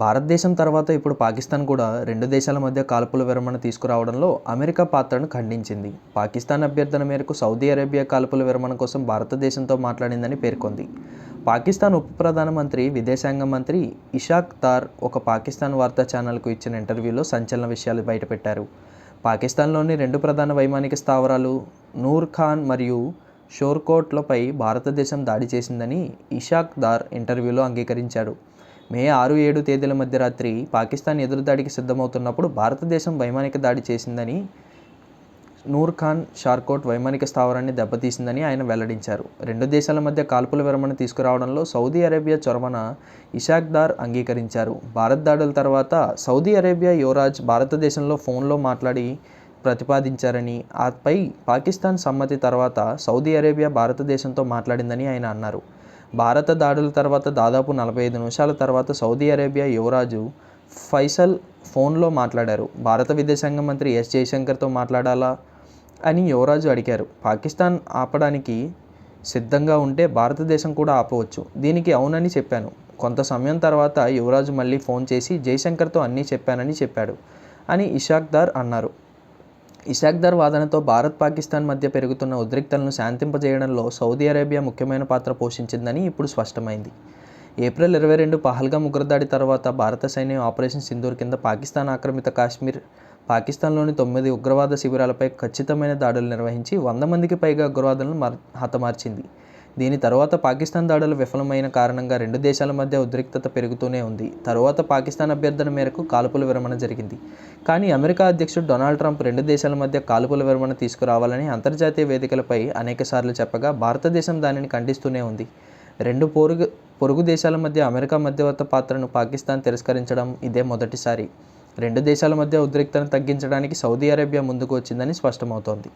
భారతదేశం తర్వాత ఇప్పుడు పాకిస్తాన్ కూడా రెండు దేశాల మధ్య కాల్పుల విరమణ తీసుకురావడంలో అమెరికా పాత్రను ఖండించింది. పాకిస్తాన్ అభ్యర్థన మేరకు సౌదీ అరేబియా కాల్పుల విరమణ కోసం భారతదేశంతో మాట్లాడిందని పేర్కొంది. పాకిస్తాన్ ఉప ప్రధానమంత్రి విదేశాంగ మంత్రి ఇషాక్ దార్ ఒక పాకిస్తాన్ వార్తా ఛానల్కు ఇచ్చిన ఇంటర్వ్యూలో సంచలన విషయాలు బయటపెట్టారు. పాకిస్తాన్లోని రెండు ప్రధాన వైమానిక స్థావరాలు నూర్ ఖాన్ మరియు షోర్కోట్లపై భారతదేశం దాడి చేసిందని ఇషాక్ దార్ ఇంటర్వ్యూలో అంగీకరించాడు. మే ఆరు ఏడు తేదీల మధ్య రాత్రి పాకిస్తాన్ ఎదురుదాడికి సిద్ధమవుతున్నప్పుడు భారతదేశం వైమానిక దాడి చేసిందని నూర్ ఖాన్ షార్కోట్ వైమానిక స్థావరాన్ని దెబ్బతీసిందని ఆయన వెల్లడించారు. రెండు దేశాల మధ్య కాల్పుల విరమణ తీసుకురావడంలో సౌదీ అరేబియా చొరవన ఇషాక్ దార్ అంగీకరించారు. భారత్ దాడుల తర్వాత సౌదీ అరేబియా యువరాజ్ భారతదేశంలో ఫోన్లో మాట్లాడి ప్రతిపాదించారని ఆపై పాకిస్తాన్ సమ్మతి తర్వాత సౌదీ అరేబియా భారతదేశంతో మాట్లాడిందని ఆయన అన్నారు. భారత దాడుల తర్వాత దాదాపు నలభై ఐదు నిమిషాల తర్వాత సౌదీ అరేబియా యువరాజు ఫైసల్ ఫోన్లో మాట్లాడారు. భారత విదేశాంగ మంత్రి ఎస్ జయశంకర్తో మాట్లాడాలా అని యువరాజు అడిగారు. పాకిస్తాన్ ఆపడానికి సిద్ధంగా ఉంటే భారతదేశం కూడా ఆపవచ్చు. దీనికి అవునని చెప్పాను. కొంత సమయం తర్వాత యువరాజు మళ్ళీ ఫోన్ చేసి జయశంకర్తో అన్నీ చెప్పానని చెప్పాడు అని ఇషాక్ దార్ అన్నారు. ఇషాక్ దార్ వాదనతో భారత్ పాకిస్తాన్ మధ్య పెరుగుతున్న ఉద్రిక్తలను శాంతింపజేయడంలో సౌదీ అరేబియా ముఖ్యమైన పాత్ర పోషించిందని ఇప్పుడు స్పష్టమైంది. ఏప్రిల్ ఇరవై రెండు పహల్గా ఉగ్రదాడి తర్వాత భారత సైన్యం ఆపరేషన్ సింధూర్ కింద పాకిస్తాన్ ఆక్రమిత కాశ్మీర్ పాకిస్తాన్లోని తొమ్మిది ఉగ్రవాద శిబిరాలపై ఖచ్చితమైన దాడులు నిర్వహించి వంద మందికి పైగా ఉగ్రవాదులను మర్ హతమార్చింది. దీని తర్వాత పాకిస్తాన్ దాడులు విఫలమైన కారణంగా రెండు దేశాల మధ్య ఉద్రిక్తత పెరుగుతూనే ఉంది. తరువాత పాకిస్తాన్ అభ్యర్థన మేరకు కాల్పుల విరమణ జరిగింది. కానీ అమెరికా అధ్యక్షుడు డొనాల్డ్ ట్రంప్ రెండు దేశాల మధ్య కాల్పుల విరమణ తీసుకురావాలని అంతర్జాతీయ వేదికలపై అనేకసార్లు చెప్పగా భారతదేశం దానిని ఖండిస్తూనే ఉంది. రెండు పొరుగు పొరుగు దేశాల మధ్య అమెరికా మధ్యవర్త పాత్రను పాకిస్తాన్ తిరస్కరించడం ఇదే మొదటిసారి. రెండు దేశాల మధ్య ఉద్రిక్తను తగ్గించడానికి సౌదీ అరేబియా ముందుకు వచ్చిందని స్పష్టమవుతోంది.